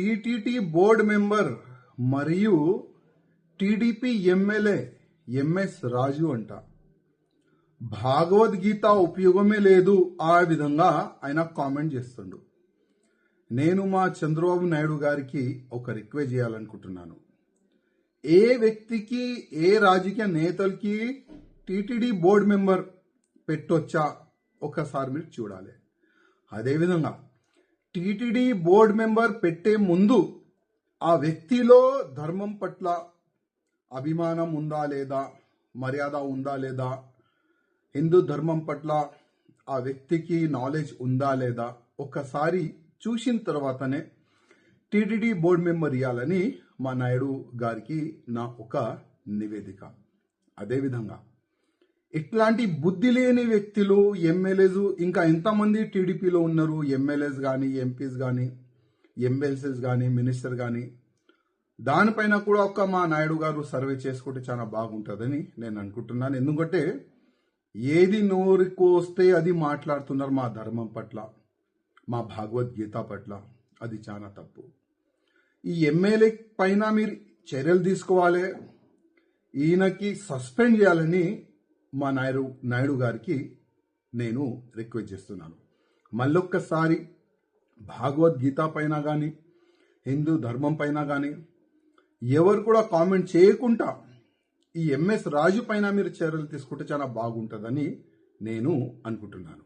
TTT board member మరియు TDP MLA MS రాజు అంట. భాగవద్గీత ఉపయోగమే లేదు ఆ విధంగా ఆయన కామెంట్ చేస్తుండు. నేను మా చంద్రబాబు నాయుడు గారికి ఒక రిక్వెస్ట్ చేయాలనుకుంటున్నాను. ఏ వ్యక్తికి ఏ రాజకీయ నేతలకి టీటీడీ బోర్డు మెంబర్ పెట్టొచ్చా? ఒకసారి మీరు చూడాలి. అదేవిధంగా టీటీడీ బోర్డు మెంబర్ పెట్టే ముందు ఆ వ్యక్తిలో ధర్మం పట్ల అభిమానం ఉందా లేదా మర్యాద ఉందా లేదా హిందూ ధర్మం పట్ల ఆ వ్యక్తికి నాలెడ్జ్ ఉందా లేదా ఒక్కసారి చూసిన తర్వాతనే టీటీడీ బోర్డు మెంబర్ ఇవ్వాలని మా నాయుడు గారికి నా ఒక నివేదిక. అదేవిధంగా ఇట్లాంటి బుద్ధి లేని వ్యక్తులు ఎమ్మెల్యేస్ ఇంకా ఎంతమంది టీడీపీలో ఉన్నారు? ఎమ్మెల్యేస్ కానీ ఎంపీస్ కానీ ఎమ్మెల్సీస్ కానీ మినిస్టర్ కానీ దానిపైన కూడా ఒక మా నాయుడు గారు సర్వే చేసుకుంటే చాలా బాగుంటుందని నేను అనుకుంటున్నాను. ఎందుకంటే ఏది నోరుకు వస్తే అది మాట్లాడుతున్నారు మా ధర్మం పట్ల మా భగవద్గీత పట్ల. అది చాలా తప్పు. ఈ ఎమ్మెల్యే పైన మీరు చర్యలు తీసుకోవాలి. ఈయనకి సస్పెండ్ చేయాలని మా నాయుడు నాయుడు గారికి నేను రిక్వెస్ట్ చేస్తున్నాను. మళ్ళొక్కసారి భగవద్గీత పైన కానీ హిందూ ధర్మం పైన కానీ ఎవరు కూడా కామెంట్ చేయకుండా ఈ ఎంఎస్ రాజు పైన మీరు చర్యలు తీసుకుంటే చాలా బాగుంటుందని నేను అనుకుంటున్నాను.